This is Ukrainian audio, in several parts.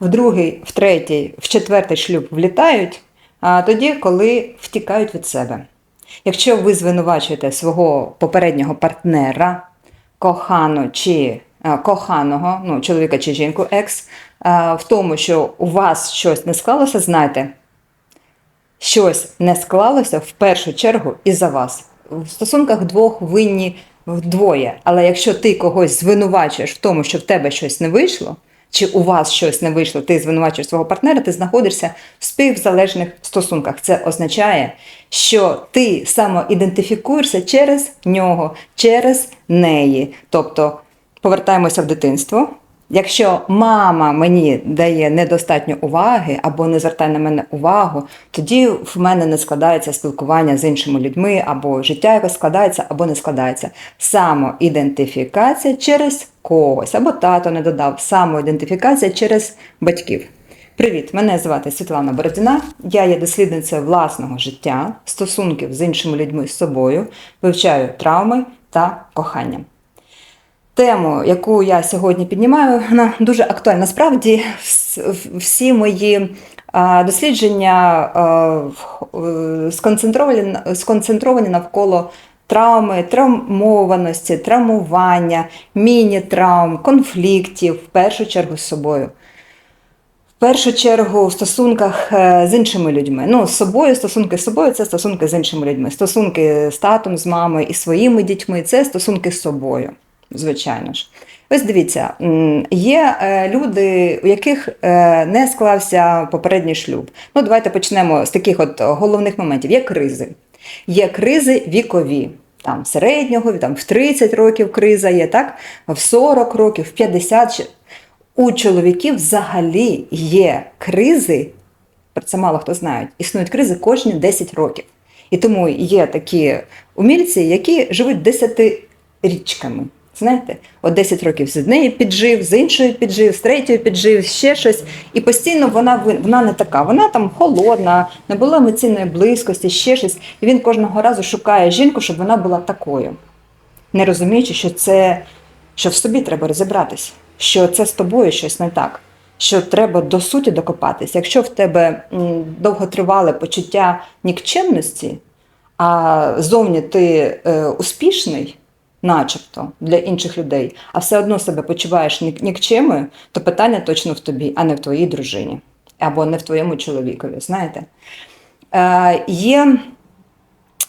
в другий, в третій, в четвертий шлюб влітають, а тоді, коли втікають від себе. Якщо ви звинувачуєте свого попереднього партнера, кохану чи коханого, ну, чоловіка чи жінку, екс, в тому, що у вас щось не склалося, знайте, щось не склалося в першу чергу і за вас. В стосунках двох винні вдвоє. Але якщо ти когось звинувачуєш в тому, що в тебе щось не вийшло, чи у вас щось не вийшло, ти звинувачуєш свого партнера, ти знаходишся в співзалежних стосунках. Це означає, що ти самоідентифікуєшся через нього, через неї. Тобто повертаємося в дитинство. Якщо мама мені дає недостатньо уваги або не звертає на мене увагу, тоді в мене не складається спілкування з іншими людьми, або життя якось складається, або не складається. Самоідентифікація через когось, або тато не додав, самоідентифікація через батьків. Привіт, мене звати Світлана Бородіна. Я є дослідницею власного життя, стосунків з іншими людьми з собою, вивчаю травми та кохання. Тему, яку я сьогодні піднімаю, вона дуже актуальна. Насправді, всі мої дослідження е, сконцентровані, сконцентровані навколо травми, травмованості, травмування, міні-травм, конфліктів, в першу чергу з собою. В першу чергу в стосунках е, з іншими людьми. Ну, з собою, стосунки з собою це стосунки з іншими людьми. Стосунки з татом, з мамою і своїми дітьми це стосунки з собою, звичайно ж. Ось дивіться, є е, люди, у яких е, не склався попередній шлюб. Ну, давайте почнемо з таких от головних моментів. Є кризи. Є кризи вікові. Там середнього, там в 30 років криза є, так? В 40 років, в 50. У чоловіків взагалі є кризи, про це мало хто знає, існують кризи кожні 10 років. І тому є такі умільці, які живуть десятирічками. Знаєте, от 10 років з однієї піджив, з іншої піджив, з третьої піджив, ще щось. І постійно вона вона не така. Вона там холодна, не було емоційної близькості, ще щось. І він кожного разу шукає жінку, щоб вона була такою не розуміючи, що це що в собі треба розібратись, що це з тобою щось не так, що треба до суті докопатись. Якщо в тебе м, довготривале почуття нікчемності, а зовні ти е, успішний, начебто для інших людей, а все одно себе почуваєш нік- нікчемою, то питання точно в тобі, а не в твоїй дружині або не в твоєму чоловікові. Знаєте? Е, є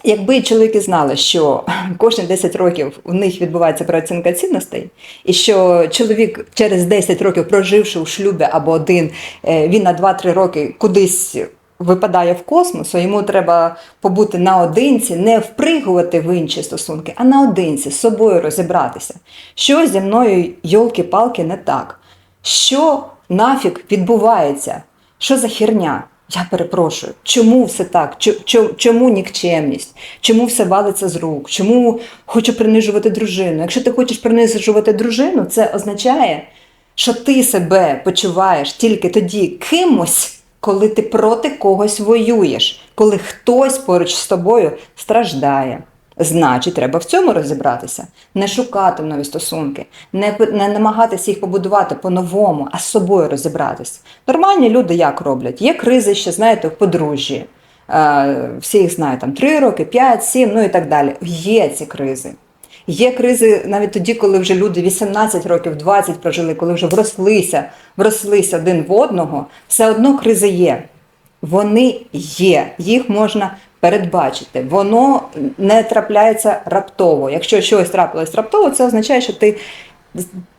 Якби чоловіки знали, що кожні 10 років у них відбувається переоцінка цінностей, і що чоловік через 10 років, проживши у шлюбі або один, е, він на 2-3 роки кудись випадає в космос, а йому треба побути наодинці, не впригувати в інші стосунки, а наодинці з собою розібратися. Що зі мною, йолки-палки, не так? Що нафіг відбувається? Що за херня? Я перепрошую, чому все так? Чо- чо- Чому нікчемність? Чому все валиться з рук? Чому хочу принижувати дружину? Якщо ти хочеш принижувати дружину, це означає, що ти себе почуваєш тільки тоді кимось, коли ти проти когось воюєш, коли хтось поруч з тобою страждає. Значить, треба в цьому розібратися, не шукати нові стосунки, не, не намагатися їх побудувати по-новому, а з собою розібратись. Нормальні люди як роблять? Є кризи ще, знаєте, в подружжі. Е, всі їх знають, там 3 роки, 5, 7, ну і так далі. Є ці кризи. Є кризи навіть тоді, коли вже люди 18 років, 20 прожили, коли вже врослися, врослися один в одного, все одно кризи є. Вони є, їх можна передбачити. Воно не трапляється раптово. Якщо щось трапилось раптово, це означає, що ти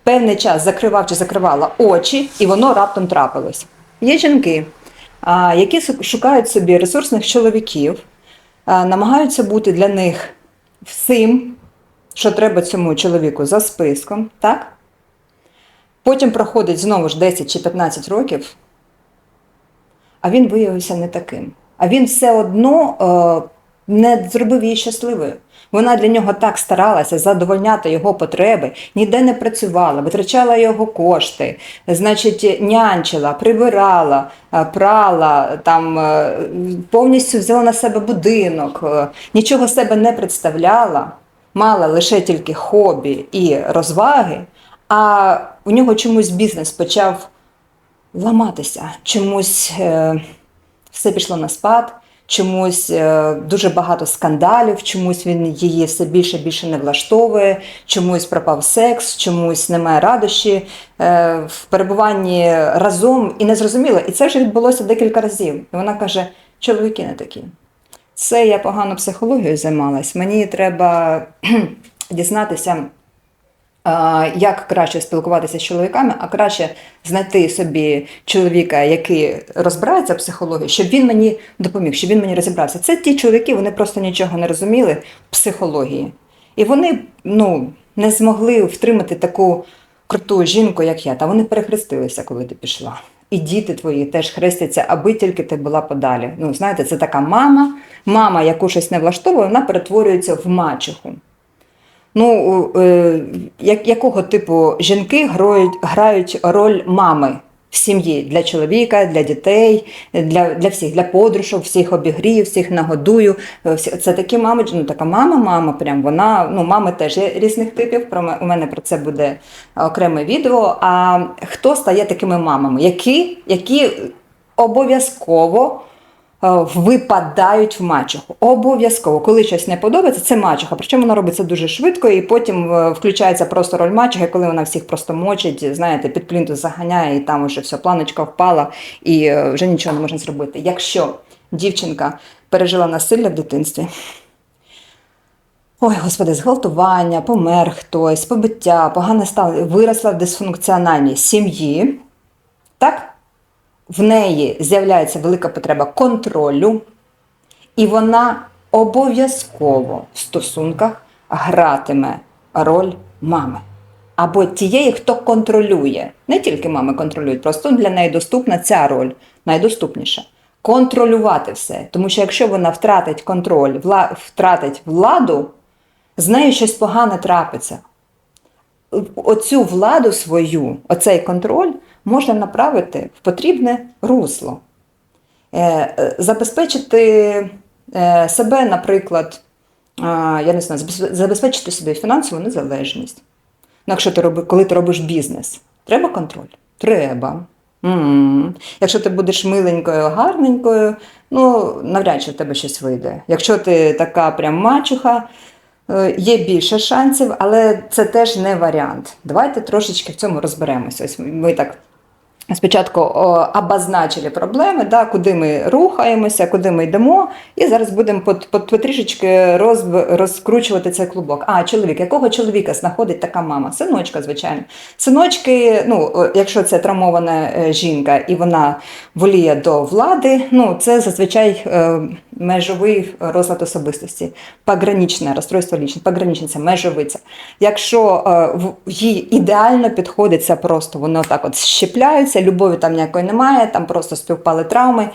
певний час закривав чи закривала очі, і воно раптом трапилось. Є жінки, які шукають собі ресурсних чоловіків, намагаються бути для них всім, що треба цьому чоловіку за списком, так? Потім проходить знову ж 10 чи 15 років, а він виявився не таким. А він все одно е, не зробив її щасливою. Вона для нього так старалася задовольняти його потреби, ніде не працювала, витрачала його кошти, значить, нянчила, прибирала, е, прала, там, е, повністю взяла на себе будинок, е, нічого себе не представляла, мала лише тільки хобі і розваги, а у нього чомусь бізнес почав ламатися. Чомусь е, все пішло на спад, чомусь е, дуже багато скандалів, чомусь він її все більше більше не влаштовує, чомусь пропав секс, чомусь немає радощі е, в перебуванні разом і не зрозуміло. І це вже відбулося декілька разів. І вона каже: чоловіки не такі. Це я погано психологією займалась. Мені треба дізнатися, як краще спілкуватися з чоловіками, а краще знайти собі чоловіка, який розбирається в психології, щоб він мені допоміг, щоб він мені розібрався. Це ті чоловіки, вони просто нічого не розуміли в психології. І вони ну, не змогли втримати таку круту жінку, як я. Та вони перехрестилися, коли ти пішла. І діти твої теж хрестяться, аби тільки ти була подалі. Ну, знаєте, це така мама, мама, яку щось не влаштовує, вона перетворюється в мачеху. Ну, е, як, якого типу жінки грають, грають роль мами в сім'ї для чоловіка, для дітей, для, для всіх, для подружок, всіх обігрію, всіх нагодую. Е, Це такі мами, ну така мама, мама, прям вона, ну, мами теж є різних типів. Про у мене про це буде окреме відео. А хто стає такими мамами? Які, які обов'язково випадають в мачеху. Обов'язково, коли щось не подобається, це мачеха. Причому вона робить це дуже швидко, і потім е, включається просто роль мачехи, коли вона всіх просто мочить, знаєте, під плінтус заганяє, і там вже все, планочка впала, і е, вже нічого не можна зробити. Якщо дівчинка пережила насилля в дитинстві. Ой, господи, зґвалтування, помер хтось, побиття, погане стало, виросла в дисфункціональній сім'ї, так? В неї з'являється велика потреба контролю, і вона обов'язково в стосунках гратиме роль мами. Або тієї, хто контролює. Не тільки мами контролюють, просто для неї доступна ця роль, найдоступніша. Контролювати все. Тому що якщо вона втратить контроль, втратить владу, з нею щось погане трапиться оцю владу свою, оцей контроль можна направити в потрібне русло. Е, е, Забезпечити е, себе, наприклад, я не знаю, забезпечити собі фінансову незалежність. Ну, якщо ти роби, коли ти робиш бізнес, треба контроль? Треба. м Якщо ти будеш миленькою, гарненькою, ну навряд чи в тебе щось вийде. Якщо ти така прям мачуха, є більше шансів, але це теж не варіант. Давайте трошечки в цьому розберемося. Ось ми так Спочатку обозначили проблеми, да, куди ми рухаємося, куди ми йдемо, і зараз будемо пот- пот- потрішечки розб, розкручувати цей клубок. А, чоловік, якого чоловіка знаходить така мама? Синочка, звичайно. Синочки, ну, якщо це травмована е, жінка і вона воліє до влади, ну, це зазвичай е, межовий розлад особистості, пограничне розстройство лічності, пограничниця, межовиця. Якщо е, їй ідеально підходить це просто, воно так от щепляються, любові там ніякої немає, там просто співпали травми.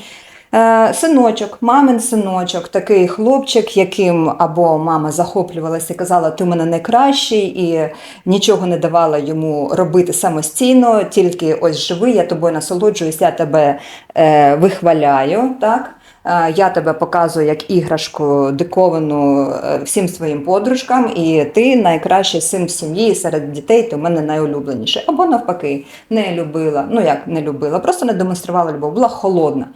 Е, Синочок, мамин синочок, такий хлопчик, яким або мама захоплювалася і казала, ти в мене найкращий, і нічого не давала йому робити самостійно, тільки ось живи, я тобою насолоджуюсь, я тебе е, вихваляю. так? Е, Я тебе показую як іграшку диковану е, всім своїм подружкам, і ти найкращий син в сім'ї серед дітей, ти в мене найулюбленіший. Або навпаки, не любила. Ну як не любила, просто не демонструвала любов, була холодна.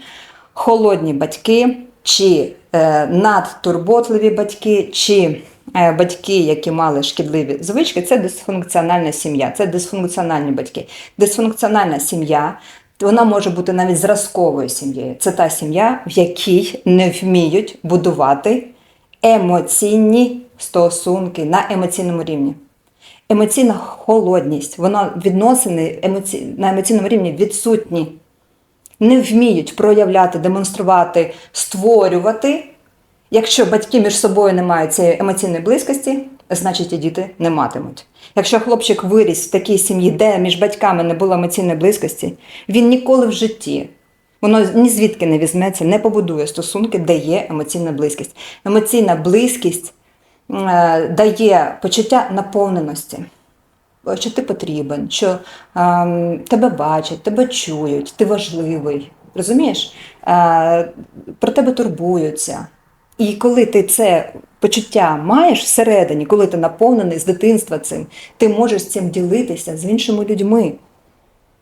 Холодні батьки, чи е, надтурботливі батьки, чи е, батьки, які мали шкідливі звички, це дисфункціональна сім'я, це дисфункціональні батьки. Дисфункціональна сім'я вона може бути навіть зразковою сім'єю. Це та сім'я, в якій не вміють будувати емоційні стосунки на емоційному рівні. Емоційна холодність, вона відносини емоці... на емоційному рівні відсутні. Не вміють проявляти, демонструвати, створювати. Якщо батьки між собою не мають цієї емоційної близькості, значить і діти не матимуть. Якщо хлопчик виріс в такій сім'ї, де між батьками не було емоційної близькості, він ніколи в житті, воно ні звідки не візьметься, не побудує стосунки, де є емоційна близькість. Емоційна близькість е, дає почуття наповненості що ти потрібен, що ем, тебе бачать, тебе чують, ти важливий. Розумієш? Е, про тебе турбуються. І коли ти це почуття маєш всередині, коли ти наповнений з дитинства цим, ти можеш цим ділитися з іншими людьми.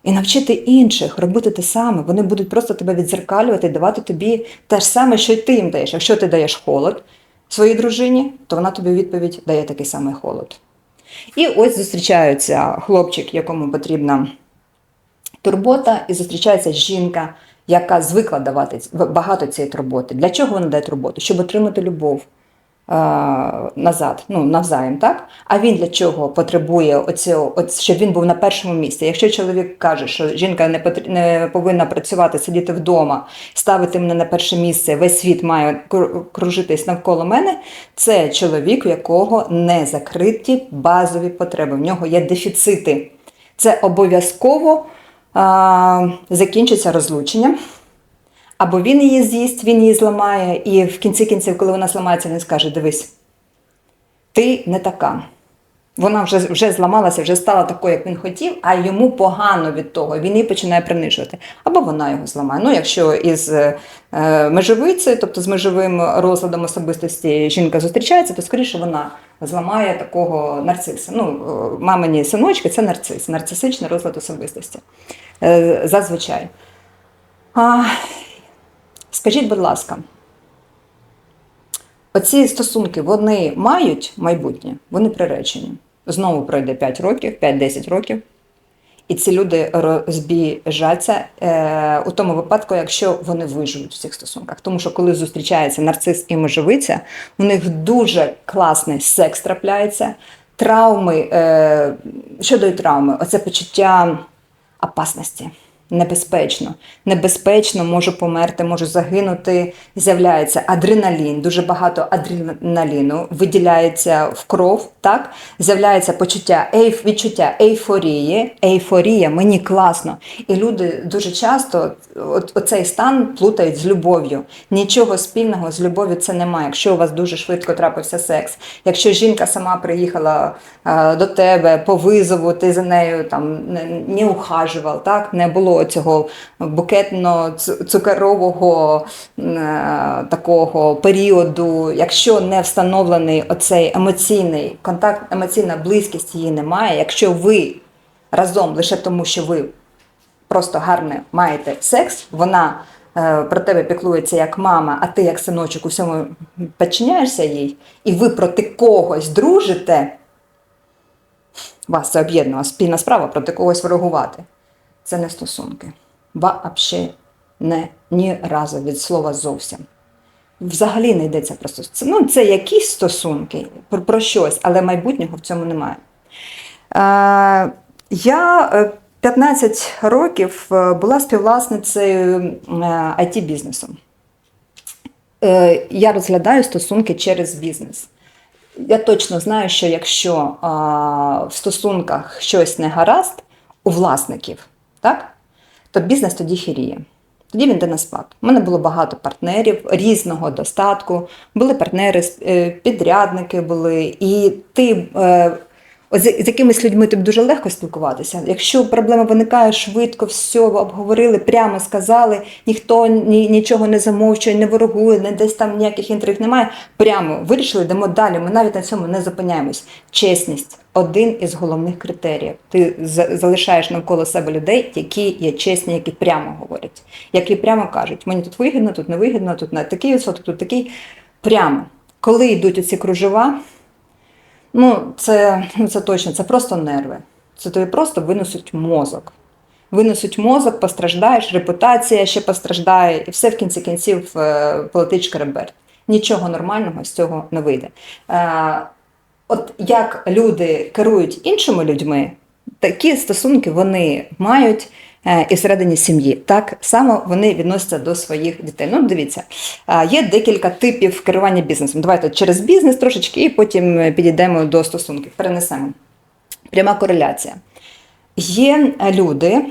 І навчити інших робити те саме. Вони будуть просто тебе відзеркалювати, давати тобі те ж саме, що й ти їм даєш. Якщо ти даєш холод своїй дружині, то вона тобі у відповідь дає такий самий холод. І ось зустрічається хлопчик, якому потрібна турбота, і зустрічається жінка, яка звикла давати багато цієї турботи. Для чого вона дає турботу? Щоб отримати любов назад, ну навзаєм, так? А він для чого потребує оцього, от, щоб він був на першому місці? Якщо чоловік каже, що жінка не, потр- не повинна працювати, сидіти вдома, ставити мене на перше місце, весь світ має кру- кружитись навколо мене, це чоловік, у якого не закриті базові потреби, в нього є дефіцити. Це обов'язково закінчиться розлученням. Або він її з'їсть, він її зламає, і в кінці кінців, коли вона зламається, він скаже: дивись, ти не така. Вона вже, вже зламалася, вже стала такою, як він хотів, а йому погано від того. Він її починає принижувати. Або вона його зламає. Ну, якщо із е, межовицею, тобто з межовим розладом особистості жінка зустрічається, то скоріше вона зламає такого нарциса. Ну, е, мамині синочки це нарцис, нарцисичний розлад особистості. Е, зазвичай. А, скажіть, будь ласка, оці стосунки вони мають майбутнє, вони приречені. Знову пройде 5 років, 5-10 років. І ці люди розбіжаться е, у тому випадку, якщо вони виживуть в цих стосунках. Тому що коли зустрічається нарцис і межовиця, у них дуже класний секс трапляється, травми, е, що дають травми? Оце почуття опасності. Небезпечно, небезпечно, можу померти, можу загинути. З'являється адреналін, дуже багато адреналіну виділяється в кров. Так з'являється почуття ейф, відчуття ейфорії. Ейфорія, мені класно. І люди дуже часто от, оцей стан плутають з любов'ю. Нічого спільного з любов'ю це немає. Якщо у вас дуже швидко трапився секс, якщо жінка сама приїхала е, до тебе по визову, ти за нею там не, не ухажував, так не було цього букетно-цукерового е, такого періоду, якщо не встановлений оцей емоційний контакт, емоційна близькість її немає. Якщо ви разом лише тому, що ви просто гарне маєте секс, вона е, про тебе піклується як мама, а ти як синочок у всьому підчиняєшся їй, і ви проти когось дружите, вас це об'єднує спільна справа проти когось ворогувати. Це не стосунки. Вообще не ні разу від слова зовсім. Взагалі не йдеться про стосунки. Ну, це якісь стосунки про, про щось, але майбутнього в цьому немає. Е, я е, 15 років е, була співвласницею it бізнесу Е, Я розглядаю стосунки через бізнес. Я точно знаю, що якщо а, в стосунках щось не гаразд у власників, так, то бізнес тоді хіріє. Тоді він йде на спад. У мене було багато партнерів різного достатку, були партнери, е, підрядники були, і ти е, от з, якимись людьми тобі дуже легко спілкуватися. Якщо проблема виникає швидко, все обговорили, прямо сказали, ніхто ні, нічого не замовчує, не ворогує, не десь там ніяких інтриг немає. Прямо вирішили, йдемо далі. Ми навіть на цьому не зупиняємось. Чесність один із головних критеріїв. Ти за- залишаєш навколо себе людей, які є чесні, які прямо говорять, які прямо кажуть, мені тут вигідно, тут не вигідно, тут на такий відсоток, тут такий. Прямо. Коли йдуть оці кружева, ну це, це точно, це просто нерви. Це тобі просто винесуть мозок. Винесуть мозок, постраждаєш, репутація ще постраждає, і все в кінці кінців е, полетить шкереберть. Нічого нормального з цього не вийде. Е, От як люди керують іншими людьми, такі стосунки вони мають і всередині сім'ї. Так само вони відносяться до своїх дітей. Ну, дивіться, е, є декілька типів керування бізнесом. Давайте через бізнес трошечки, і потім е, підійдемо до стосунків. Перенесемо. Пряма кореляція. Є е, люди,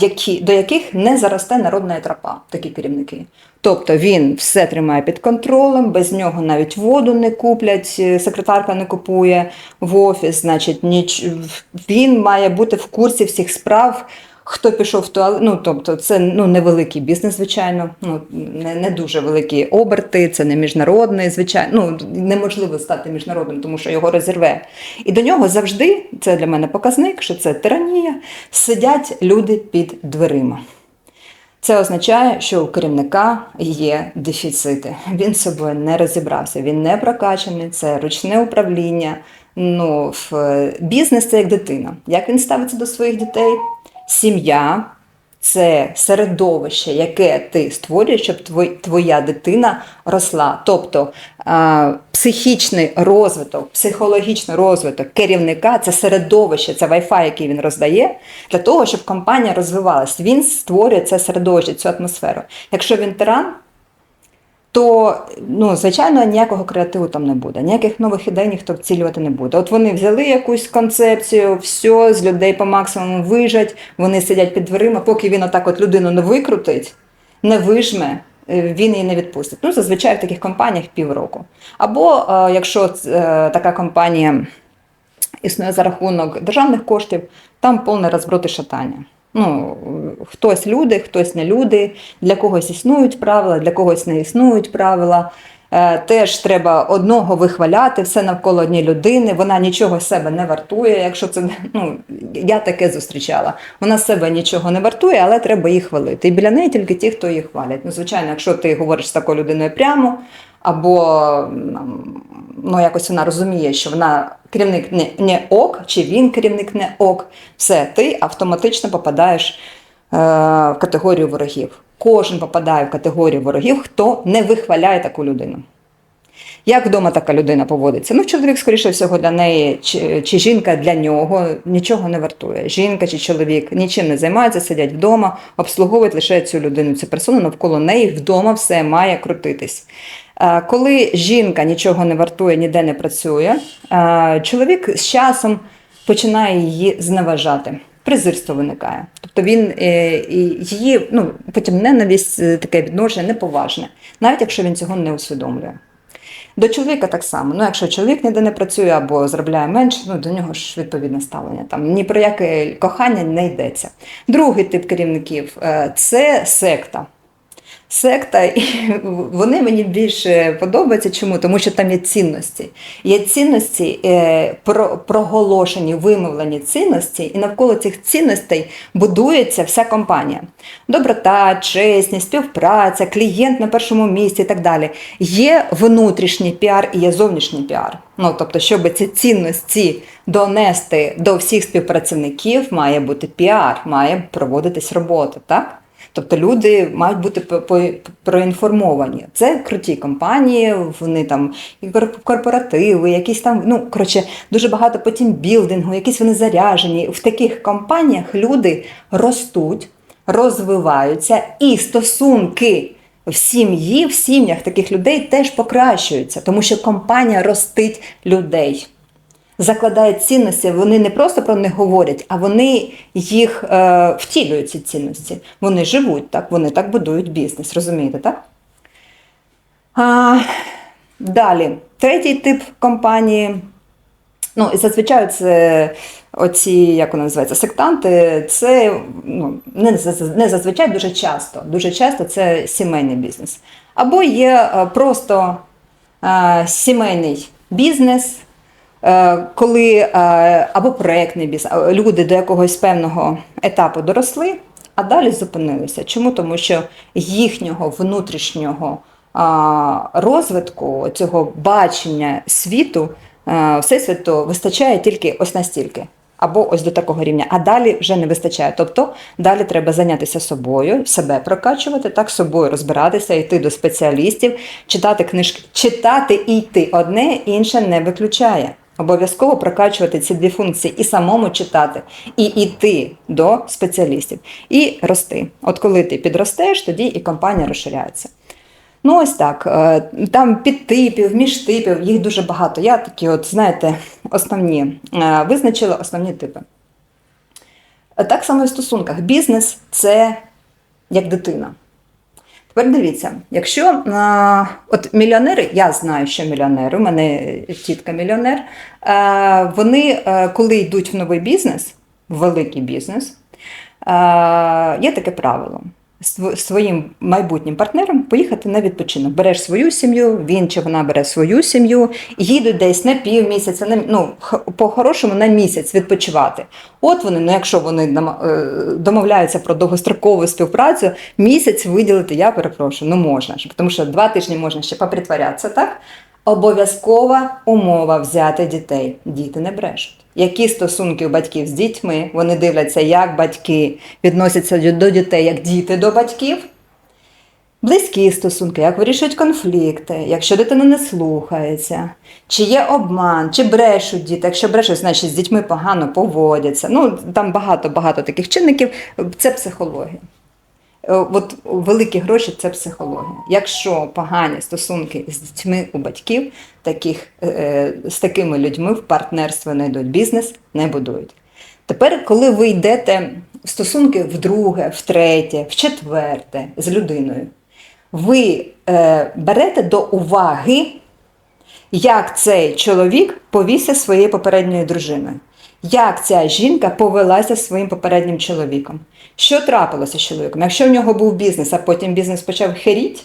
які, до яких не заросте народна тропа, такі керівники. Тобто він все тримає під контролем, без нього навіть воду не куплять, е, секретарка не купує в офіс, значить, ніч... він має бути в курсі всіх справ. Хто пішов в туалет, ну тобто це ну, невеликий бізнес, звичайно, ну, не, не дуже великі оберти, це не міжнародний, звичайно. Ну, неможливо стати міжнародним, тому що його розірве. І до нього завжди, це для мене показник, що це тиранія, сидять люди під дверима. Це означає, що у керівника є дефіцити. Він з собою не розібрався, він не прокачаний, це ручне управління. Ну, в бізнес це як дитина. Як він ставиться до своїх дітей? Сім'я це середовище, яке ти створюєш, щоб твоя дитина росла. Тобто психічний розвиток, психологічний розвиток керівника це середовище, це Wi-Fi, який він роздає, для того, щоб компанія розвивалась. Він створює це середовище, цю атмосферу. Якщо він тиран, то ну, звичайно ніякого креативу там не буде, ніяких нових ідей ніхто вцілювати не буде. От вони взяли якусь концепцію, все з людей по максимуму вижать, вони сидять під дверима, поки він отак от людину не викрутить, не вижме. е, Він її не відпустить. Ну, зазвичай в таких компаніях півроку. Або е, якщо е, така компанія існує за рахунок державних коштів, там повне розброд і шатання. Ну, хтось люди, хтось не люди, для когось існують правила, для когось не існують правила. Е, Теж треба одного вихваляти, все навколо однієї людини. Вона нічого себе не вартує. Якщо це ну я таке зустрічала. Вона себе нічого не вартує, але треба її хвалити. І біля неї тільки ті, хто її хвалять. Ну, звичайно, якщо ти говориш з такою людиною прямо, або ну, якось вона розуміє, що вона керівник не, не ок, чи він керівник не ок, все, ти автоматично попадаєш е, в категорію ворогів. Кожен попадає в категорію ворогів, хто не вихваляє таку людину. Як вдома така людина поводиться? Ну, чоловік, скоріше всього, для неї, чи, чи жінка для нього нічого не вартує. Жінка чи чоловік нічим не займаються, сидять вдома, обслуговують лише цю людину, цю персону, навколо неї вдома все має крутитись. Е, Коли жінка нічого не вартує, ніде не працює, е, чоловік з часом починає її зневажати. Презирство виникає. Тобто він е, її, ну потім ненависть, таке відношення неповажне, навіть якщо він цього не усвідомлює. До чоловіка так само. Ну, якщо чоловік ніде не працює або заробляє менше, ну до нього ж відповідне ставлення. Там ні про яке кохання не йдеться. Другий тип керівників це секта. Секта, і вони мені більше подобаються. Чому? Тому що там є цінності. Є цінності, е, про, проголошені, вимовлені цінності, і навколо цих цінностей будується вся компанія. Доброта, чесність, співпраця, клієнт на першому місці і так далі. Є внутрішній піар і є зовнішній піар. Ну, тобто, щоб ці цінності донести до всіх співпрацівників, має бути піар, має проводитись робота, так? Тобто люди мають бути проінформовані. Це круті компанії, вони там і корпоративи, якісь там, ну коротше, дуже багато потім білдингу, якісь вони заряжені. В таких компаніях люди ростуть, розвиваються, і стосунки в сім'ї, в сім'ях таких людей теж покращуються, тому що компанія ростить людей закладає цінності, вони не просто про них говорять, а вони їх е, втілюють ці цінності. Вони живуть так, вони так будують бізнес. Розумієте, так? А, далі, третій тип компанії. Ну, і зазвичай це оці, як вони називаються, сектанти, це ну, не, не зазвичай дуже часто. Дуже часто це сімейний бізнес. Або є е, просто е, сімейний бізнес, коли е, або проєктний е, люди до якогось певного етапу доросли, а далі зупинилися. Чому? Тому що їхнього внутрішнього розвитку, цього бачення світу, е, всесвіту вистачає тільки ось настільки. Або ось до такого рівня, а далі вже не вистачає. Тобто далі треба зайнятися собою, себе прокачувати, так собою розбиратися, йти до спеціалістів, читати книжки, читати і йти одне, інше не виключає. Обов'язково прокачувати ці дві функції і самому читати, і йти до спеціалістів, і рости. От коли ти підростеш, тоді і компанія розширяється. Ну, ось так. е, Там підтипів, міжтипів, їх дуже багато. Я такі, от, знаєте, основні е, визначила основні типи. Е, Так само і в стосунках. Бізнес це як дитина. Тепер дивіться, якщо а, от мільйонери, я знаю, що мільйонери, у мене тітка мільйонер, е, вони, е, коли йдуть в новий бізнес, в великий бізнес, є таке правило. Св- Своїм майбутнім партнером поїхати на відпочинок. Береш свою сім'ю, він чи вона бере свою сім'ю, їдуть десь на півмісяця, на ну по-хорошому на місяць відпочивати. От вони, ну якщо вони е, домовляються про довгострокову співпрацю, місяць виділити, я перепрошую, ну можна ж, тому що два тижні можна ще попритворятися, так? Обов'язкова умова взяти дітей. Діти не брешуть. Які стосунки у батьків з дітьми? Вони дивляться, як батьки відносяться до дітей, як діти до батьків. Близькі стосунки, як вирішують конфлікти, якщо дитина не слухається, чи є обман, чи брешуть діти. Якщо брешуть, значить з дітьми погано поводяться. Ну там багато багато таких чинників. Це психологія. Е, От великі гроші це психологія. Якщо погані стосунки з дітьми у батьків, таких, е, з такими людьми в партнерство не йдуть, бізнес не будують. Тепер, коли ви йдете в стосунки вдруге, втретє, в четверте з людиною, ви е, берете до уваги, як цей чоловік повівся своєю попередньою дружиною. Як ця жінка повелася зі своїм попереднім чоловіком? Що трапилося з чоловіком? Якщо в нього був бізнес, а потім бізнес почав херіть,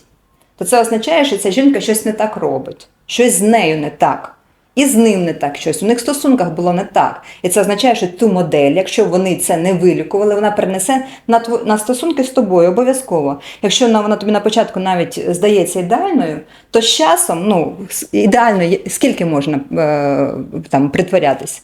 то це означає, що ця жінка щось не так робить, щось з нею не так. І з ним не так щось. У них в стосунках було не так. І це означає, що ту модель, якщо вони це не вилікували, вона перенесе на тво- на стосунки з тобою обов'язково. Якщо вона тобі на початку навіть здається ідеальною, то з часом, ну ідеально, скільки можна е, там притворятись?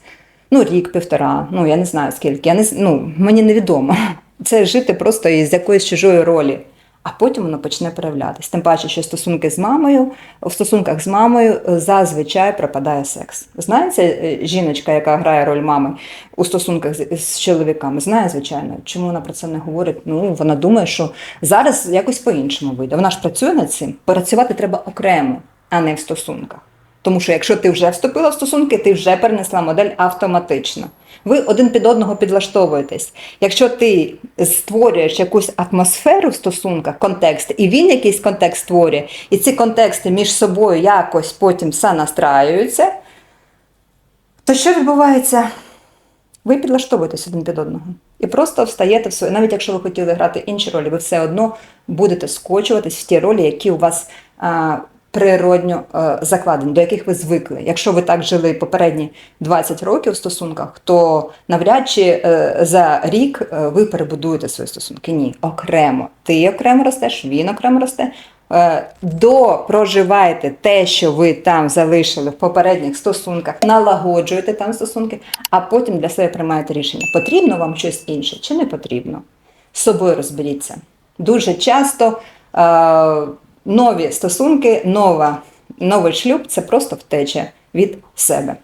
Ну, рік, півтора, ну я не знаю скільки. Я не ну, мені невідомо. Це жити просто із якоїсь чужої ролі. А потім воно почне проявлятись. Тим паче, що стосунки з мамою, в стосунках з мамою е, зазвичай пропадає секс. Знаєте, е, жіночка, яка грає роль мами у стосунках з, з чоловіками, знає, звичайно, чому вона про це не говорить. Ну, вона думає, що зараз якось по-іншому вийде. Вона ж працює над цим. Працювати треба окремо, а не в стосунках. Тому що якщо ти вже вступила в стосунки, ти вже перенесла модель автоматично. Ви один під одного підлаштовуєтесь. Якщо ти створюєш якусь атмосферу в стосунках, контекст, і він якийсь контекст створює, і ці контексти між собою якось потім все настраюються, то що відбувається? Ви підлаштовуєтесь один під одного. І просто встаєте в своє. Навіть якщо ви хотіли грати інші ролі, ви все одно будете скочуватись в ті ролі, які у вас природньо а, закладені, до яких ви звикли. Якщо ви так жили попередні 20 років в стосунках, то навряд чи е, за рік е, ви перебудуєте свої стосунки. Ні, окремо. Ти окремо ростеш, він окремо росте. Е, Допроживайте те, що ви там залишили в попередніх стосунках, налагоджуєте там стосунки, а потім для себе приймаєте рішення, потрібно вам щось інше чи не потрібно. З собою розберіться. Дуже часто е, нові стосунки, нова, новий шлюб це просто втеча від себе.